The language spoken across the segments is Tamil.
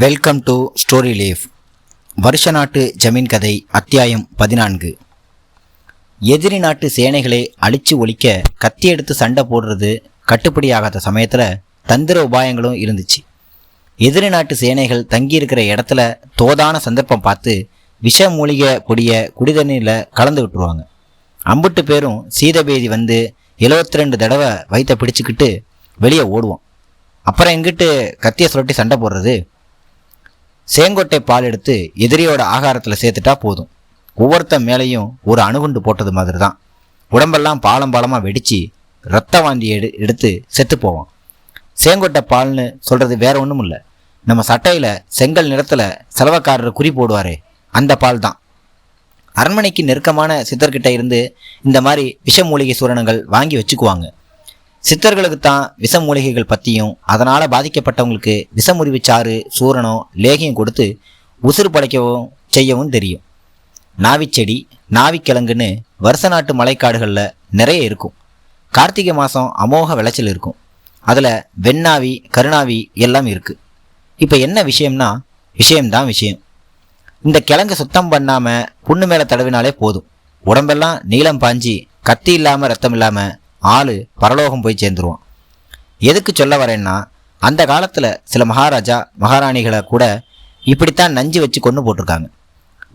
வெல்கம் டு ஸ்டோரி லீஃப் வருஷ நாட்டு ஜமீன் கதை அத்தியாயம் பதினான்கு. எதிரி நாட்டு சேனைகளை அழிச்சு ஒழிக்க கத்தி எடுத்து சண்டை போடுறது கட்டுப்படியாகாத சமயத்தில் தந்திர உபாயங்களும் இருந்துச்சு. எதிரி நாட்டு சேனைகள் தங்கியிருக்கிற இடத்துல தோதான சந்தர்ப்பம் பார்த்து விஷ மூலிகை பொடியை குடிதண்ணீரில் கலந்து விட்டுருவாங்க. அம்புட்டு பேரும் சீதபேதி வந்து 72 ரெண்டு தடவை வயிற்ற பிடிச்சிக்கிட்டு வெளியே ஓடுவோம். அப்புறம் எங்கிட்டு கத்தியை சுரட்டி சண்டை போடுறது? சேங்கொட்டை பால் எடுத்து எதிரியோட ஆகாரத்தில் சேர்த்துட்டா போதும். ஒவ்வொருத்தன் மேலேயும் ஒரு அணுகுண்டு போட்டது மாதிரி தான் உடம்பெல்லாம் பாலம் பாலமாக வெடித்து ரத்த வாந்தி எடு எடுத்து செத்து போவான். சேங்கொட்டை பால்னு சொல்கிறது வேற ஒன்றும் இல்லை நம்ம சட்டையில் செங்கல் நிறத்தில் செலவக்காரர் குறி போடுவாரே அந்த பால் தான் அரண்மனைக்கு நெருக்கமான சித்தர்கிட்ட இருந்து இந்த மாதிரி விஷ மூலிகை சூரணங்கள் வாங்கி வச்சுக்குவாங்க. சித்தர்களுக்கு தான் விஷ மூலிகைகள் பற்றியும் அதனால் பாதிக்கப்பட்டவங்களுக்கு விஷமுறிவு சாறு சூரணம் லேகியம் கொடுத்து உசுறு படைக்கவும் செய்யவும் தெரியும். நாவிச்செடி நாவிக்கிழங்குன்னு வருஷ நாட்டு மலைக்காடுகளில் நிறைய இருக்கும். கார்த்திகை மாதம் அமோக விளைச்சல் இருக்கும். அதில் வெண்ணாவி கருணாவி எல்லாம் இருக்குது இப்போ என்ன விஷயம்னா விஷயம்தான் விஷயம். இந்த கிழங்கு சுத்தம் பண்ணாமல் புண்ணு மேலே தடவினாலே போதும். உடம்பெல்லாம் நீளம் பாஞ்சி கத்தி இல்லாமல் ரத்தம் இல்லாமல் ஆள் பரலோகம் போய் சேர்ந்துருவான். எதுக்கு சொல்ல வரேன்னா அந்த காலத்தில் சில மகாராஜா மகாராணிகளை கூட இப்படித்தான் நஞ்சு வச்சு கொண்டு போட்டிருக்காங்க.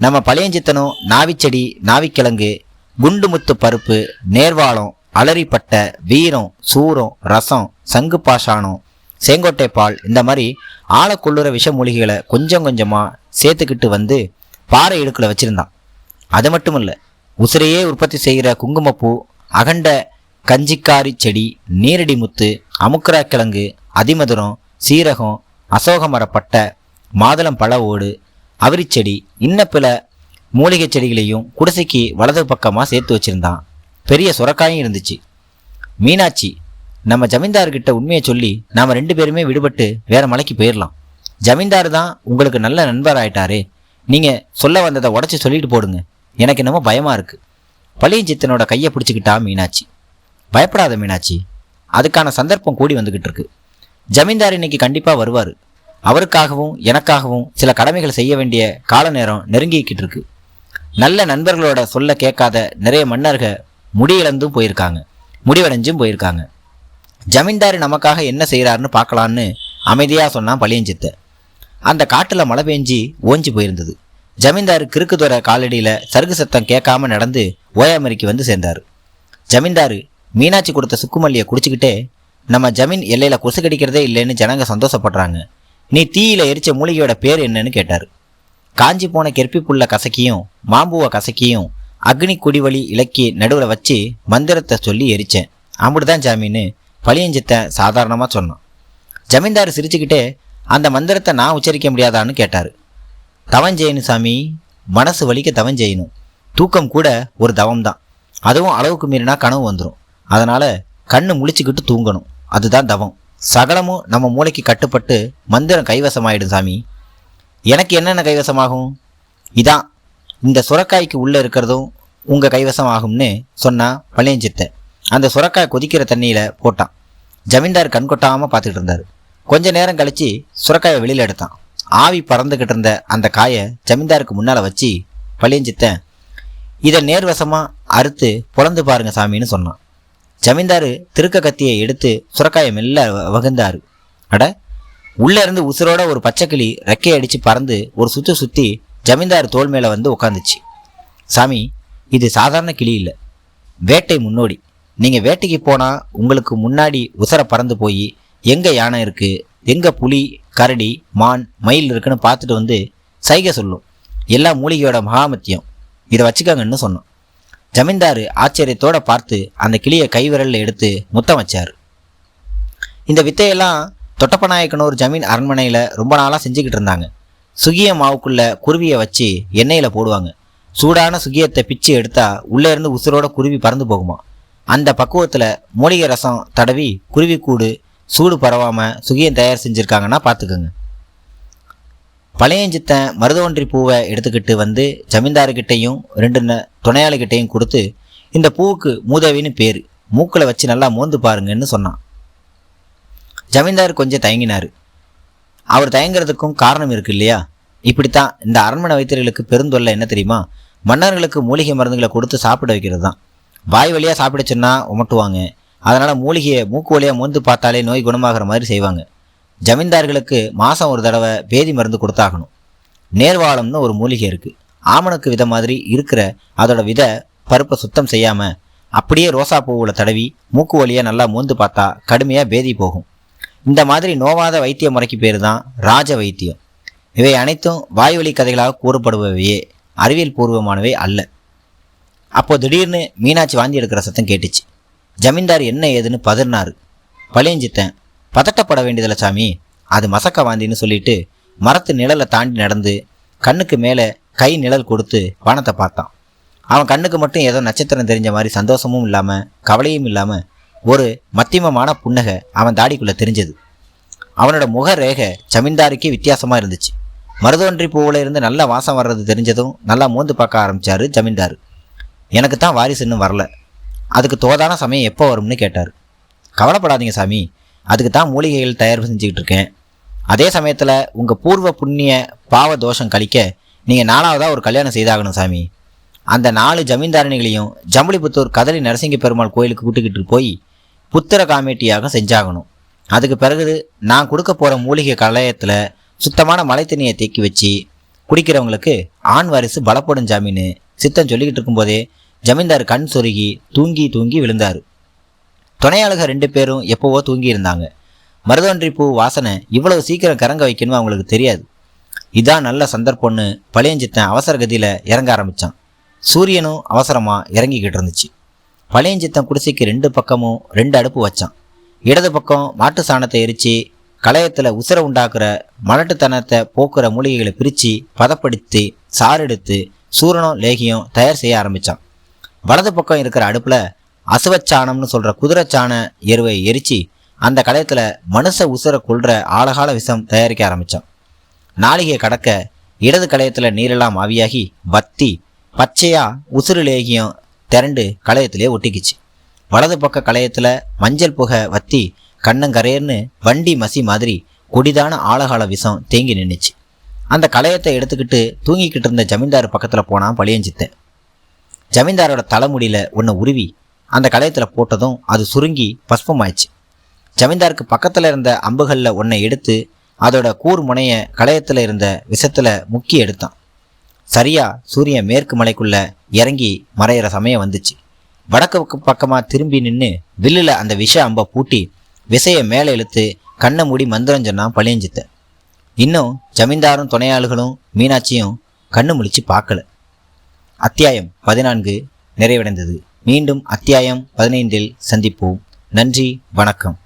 நம்ம பழையஞ்சித்தனும் நாவிச்செடி நாவிக்கிழங்கு குண்டுமுத்து பருப்பு நேர்வாளம் அலரிப்பட்டை வீரம் சூரம் ரசம் சங்கு பாஷாணம் செங்கோட்டை பால் இந்த மாதிரி ஆழக்குள்ளுற விஷ மூலிகைகளை கொஞ்சம் கொஞ்சமாக சேர்த்துக்கிட்டு வந்து பாறை இடுக்கில் வச்சுருந்தான். அது மட்டும் இல்லை உசிரையே உற்பத்தி செய்கிற குங்குமப்பூ அகண்ட கஞ்சிக்காரி செடி நீரடி முத்து அமுக்கராக்கிழங்கு அதிமதுரம் சீரகம் அசோகமரப்பட்டை மாதுளம் பழ ஓடு அவரிச்செடி இன்ன பல மூலிகை செடிகளையும் குடிசைக்கு வலது பக்கமாக சேர்த்து வச்சிருந்தான். பெரிய சுரக்காயும் இருந்துச்சு. மீனாட்சி நம்ம ஜமீன்தார்கிட்ட உண்மையை சொல்லி நாம ரெண்டு பேருமே விடுபட்டு வேற மலைக்கு போயிடலாம் ஜமீன்தார் தான் உங்களுக்கு நல்ல நண்பர் ஆயிட்டாரே. நீங்கள் சொல்ல வந்ததை உடச்சி சொல்லிட்டு போடுங்க. எனக்கு என்னமோ பயமா இருக்கு. பழியஞ்சித்தனோட கையை பிடிச்சிக்கிட்டா மீனாட்சி. பயப்படாத மீனாட்சி. அதுக்கான சந்தர்ப்பம் கூடி வந்துகிட்டு இருக்கு ஜமீன்தார் இன்னைக்கு கண்டிப்பாக வருவார். அவருக்காகவும் எனக்காகவும் சில கடமைகள் செய்ய வேண்டிய கால நேரம் நெருங்கிக்கிட்டு இருக்கு நல்ல நண்பர்களோட சொல்ல கேட்காத நிறைய மன்னர்கள் முடியிழந்தும் போயிருக்காங்க. முடிவடைஞ்சும் போயிருக்காங்க. ஜமீன்தார் நமக்காக என்ன செய்கிறாருன்னு பார்க்கலான்னு அமைதியாக சொன்னான் பழியஞ்சித்த. அந்த காட்டில் மழை பெஞ்சி ஓஞ்சி போயிருந்தது. ஜமீன்தார் கிறுக்குதுறை காலடியில் சருகு சத்தம் கேட்காம நடந்து ஓயாமரிக்கு வந்து சேர்ந்தார். ஜமீன்தார் மீனாட்சி கொடுத்த சுக்குமல்லியை குடிச்சுக்கிட்டே நம்ம ஜமீன் எல்லையில் கொசு கடிக்கிறதே இல்லைன்னு ஜனங்க சந்தோஷப்படுறாங்க. நீ தீயில எரிச்ச மூலிகையோட பேர் என்னன்னு கேட்டார். காஞ்சி போன கெர்ப்பி புல்ல கசக்கியும் மாம்பூவை கசக்கியும் அக்னி குடிவழி இலக்கி நடுவில் வச்சு மந்திரத்தை சொல்லி எரிச்சேன். அப்படிதான் ஜாமீன்னு பழியஞ்சித்தன் சாதாரணமாக சொன்னான். ஜமீன்தார் சிரிச்சுக்கிட்டே அந்த மந்திரத்தை நான் உச்சரிக்க முடியாதான்னு கேட்டார். தவம் செய்யணும் சாமி. மனசு வலிக்க தவம் செய்யணும் தூக்கம் கூட ஒரு தவம் தான் அதுவும் அளவுக்கு மீறினா கனவு வந்துடும் அதனால் கண்ணு முழிச்சுக்கிட்டு தூங்கணும். அதுதான் தவம். சகலமும் நம்ம மூளைக்கு கட்டுப்பட்டு மந்திரம் கைவசமாயிடும் சாமி. எனக்கு என்னென்ன கைவசமாகும்? இதான். இந்த சுரக்காய்க்கு உள்ளே இருக்கிறதும் உங்கள் கைவசம் ஆகும்னு சொன்னா பழையஞ்சித்த அந்த சுரக்காய் கொதிக்கிற தண்ணியில் போட்டான். ஜமீன்தார் கண் கொட்டாமல் பார்த்துக்கிட்டு இருந்தார். கொஞ்ச நேரம் கழித்து சுரக்காயை வெளியில் எடுத்தான். ஆவி பறந்துக்கிட்டு இருந்த அந்த காயை ஜமீன்தாருக்கு முன்னால் வச்சு பழியஞ்சித்தன் இதை நேர்வசமாக அறுத்து புலந்து பாருங்க சாமின்னு சொன்னான். ஜமீன்தாரு திருக்க கத்தியை எடுத்து சுரக்காயை மெல்ல வகுந்தார் வகுந்தாரு. அட உள்ளே இருந்து உசுரோட ஒரு பச்சைக்கிளி ரெக்கையை அடித்து பறந்து ஒரு சுற்றி சுற்றி ஜமீன்தார் தோல் மேலே வந்து உட்காந்துச்சு சாமி இது சாதாரண கிளி இல்லை. வேட்டை முன்னோடி. நீங்கள் வேட்டைக்கு போனால் உங்களுக்கு முன்னாடி உசர பறந்து போய் எங்கே யானை இருக்குது எங்கே புலி கரடி மான் மயில் இருக்குன்னு பார்த்துட்டு வந்து சைகை சொல்லும். எல்லா மூலிகையோட மகாமத்தியம். இதை வச்சுக்கோங்கன்னு சொன்னோம். ஜமீன்தாரு ஆச்சரியத்தோட பார்த்து அந்த கிளியை கைவிரலில் எடுத்து முத்தம் வச்சார். இந்த வித்தையெல்லாம் தொட்டப்பநாயக்கனூர் ஜமீன் அரண்மனையில் ரொம்ப நாளாக செஞ்சுக்கிட்டு இருந்தாங்க. சுகிய மாவுக்குள்ள குருவியை வச்சு எண்ணெயில் போடுவாங்க. சூடான சுகியத்தை பிச்சு எடுத்தா உள்ளே இருந்து உசுரோட குருவி பறந்து போகுமா. அந்த பக்குவத்தில் மூலிகை ரசம் தடவி குருவி கூடு சூடு பரவாமல் சுகியம் தயார் செஞ்சுருக்காங்கன்னா பார்த்துக்கோங்க பழையஞ்சித்தன் மருதவன்றி பூவை எடுத்துக்கிட்டு வந்து ஜமீன்தாருக்கிட்டையும் ரெண்டு துணையாளிகிட்டையும் கொடுத்து இந்த பூவுக்கு மூதேவின்னு பேர். மூக்கில் வச்சு நல்லா மோந்து பாருங்கன்னு சொன்னான். ஜமீன்தார் கொஞ்சம் தயங்கினார். அவர் தயங்குறதுக்கும் காரணம் இருக்கு இல்லையா? இப்படித்தான் இந்த அரண்மனை வைத்தியர்களுக்கு பெருந்தொல்லை என்ன தெரியுமா? மன்னர்களுக்கு மூலிகை மருந்துகளை கொடுத்து சாப்பிட வைக்கிறது தான் வாய் வழியாக சாப்பிட சொன்னால் உமட்டுவாங்க. அதனால் மூலிகையை மூக்கு வழியாக மோந்து பார்த்தாலே நோய் குணமாகிற மாதிரி செய்வாங்க. ஜமீன்தார்களுக்கு மாதம் ஒரு தடவை பேதி மருந்து கொடுத்தாகணும். நேர்வாளம்னு ஒரு மூலிகை இருக்குது ஆமணக்கு வித மாதிரி இருக்கிற அதோட விதை பருப்பை சுத்தம் செய்யாமல் அப்படியே ரோசா பூவில் தடவி மூக்கு வழியாக நல்லா மூந்து பார்த்தா கடுமையாக பேதி போகும். இந்த மாதிரி நோவாத வைத்திய முறைக்கு பேர் தான் ராஜ வைத்தியம். இவை அனைத்தும் வாய்வழி கதைகளாக கூறப்படுபவையே அறிவியல் பூர்வமானவை அல்ல. அப்போ திடீர்னு மீனாட்சி வாந்தி எடுக்கிற சத்தம் கேட்டுச்சு. ஜமீன்தார் என்ன ஏதுன்னு பதறினாரு. பழியஞ்சித்தேன் பதட்டப்பட வேண்டியதில்ல சாமி. அது மசக்க வாந்தின்னு சொல்லிட்டு மரத்து நிழலை தாண்டி நடந்து கண்ணுக்கு மேலே கை நிழல் கொடுத்து வானத்தை பார்த்தான். அவன் கண்ணுக்கு மட்டும் ஏதோ நட்சத்திரம் தெரிஞ்ச மாதிரி சந்தோஷமும் இல்லாமல் கவலையும் இல்லாமல் ஒரு மத்தியமமான புன்னகை அவன் தாடிக்குள்ளே தெரிஞ்சது. அவனோட முக ரேகை ஜமீன்தாருக்கே வித்தியாசமாக இருந்துச்சு. மருதொன்றி பூவில் இருந்து நல்ல வாசம் வர்றது தெரிஞ்சதும் நல்லா மோந்து பார்க்க ஆரம்பிச்சாரு ஜமீன்தார். எனக்கு தான் வாரிசு இன்னும் வரல. அதுக்கு தோதான சமயம் எப்போ வரும்னு கேட்டார். கவலைப்படாதீங்க சாமி. அதுக்கு தான் மூலிகைகள் தயார் செஞ்சுக்கிட்டு இருக்கேன். அதே சமயத்தில் உங்கள் பூர்வ புண்ணிய பாவ தோஷம் கழிக்க நீங்கள் நாலாவதாக ஒரு கல்யாணம் செய்தாகணும் சாமி. அந்த நாலு ஜமீன்தாரணிகளையும் ஜம்புலிபுத்தூர் கதலி நரசிங்க பெருமாள் கோயிலுக்கு கூட்டிக்கிட்டு போய் புத்திர காமேட்டியாக செஞ்சாகணும். அதுக்கு பிறகு நான் கொடுக்க போகிற மூலிகை கலையத்தில் சுத்தமான மலை தண்ணியை தேக்கி வச்சு குடிக்கிறவங்களுக்கு ஆண் வாரிசு பலப்படும் ஜாமீன் சித்தம் சொல்லிக்கிட்டு இருக்கும்போதே ஜமீன்தார் கண் சொருகி தூங்கி தூங்கி விழுந்தார். துணையாளுக ரெண்டு பேரும் எப்போவோ தூங்கி இருந்தாங்க மருதொன்றி பூ வாசனை இவ்வளவு சீக்கிரம் கறங்க வைக்கணும்னு அவங்களுக்கு தெரியாது. இதான் நல்ல சந்தர்ப்பம்னு பழையஞ்சித்தன் அவசர கதியில் இறங்க ஆரம்பித்தான் சூரியனும் அவசரமாக இறங்கிக்கிட்டு இருந்துச்சு. பழையஞ்சித்தன் குடிசைக்கு ரெண்டு பக்கமும் ரெண்டு அடுப்பு வச்சான். இடது பக்கம் மாட்டு சாணத்தை எரித்து களையத்தில் உசுர உண்டாக்குற மலட்டுத்தனத்தை போக்குற மூலிகைகளை பிரித்து பதப்படுத்தி சாறெடுத்து சூரணம் லேகியம் தயார் செய்ய ஆரம்பித்தான் வலது பக்கம் இருக்கிற அடுப்பில் அசுவச்சாணம்னு சொல்கிற குதிரைச்சாண எருவை எரித்து அந்த களையத்தில் மனுஷ உசுர கொள்கிற ஆழகால விஷம் தயாரிக்க ஆரம்பித்தோம் நாளிகை கடக்க இடது களையத்தில் நீரெல்லாம் ஆவியாகி வத்தி பச்சையாக உசுறு லேகியம் திரண்டு களையத்திலே ஒட்டிக்கிச்சு. வலது பக்க களையத்தில் மஞ்சள் புகை வத்தி கண்ணங்கரையர்னு வண்டி மசி மாதிரி கொடிதான ஆழகால விஷம் தேங்கி நின்றுச்சு அந்த களையத்தை எடுத்துக்கிட்டு தூங்கிக்கிட்டு இருந்த ஜமீன்தார் பக்கத்தில் போனால் பழியஞ்சித்தேன். ஜமீன்தாரோட தலைமுடியில் ஒன்று உருவி அந்த களையத்தில் போட்டதும் அது சுருங்கி பஸ்பமாயிடுச்சு. ஜமீன்தாருக்கு பக்கத்தில் இருந்த அம்புகளில் ஒன்றை எடுத்து அதோட கூர் முனைய களையத்தில் இருந்த விஷத்தில் முக்கி எடுத்தான். சரியா சூரியன் மேற்கு மலைக்குள்ள இறங்கி மறையிற சமயம் வந்துச்சு. வடக்கு பக்கமாக திரும்பி நின்று வில்லில் அந்த விஷ அம்பை பூட்டி விசையை மேலே இழுத்து கண்ணை மூடி மந்திரம் சொன்னான் பழியஞ்சித்த இன்னும் ஜமீன்தாரும் துணையாளுகளும் மீனாட்சியும் கண்ணு முழிச்சு பார்க்கல அத்தியாயம் பதினான்கு நிறைவடைந்தது. மீண்டும் அத்தியாயம் பதினைந்தில் சந்திப்போம். நன்றி வணக்கம்.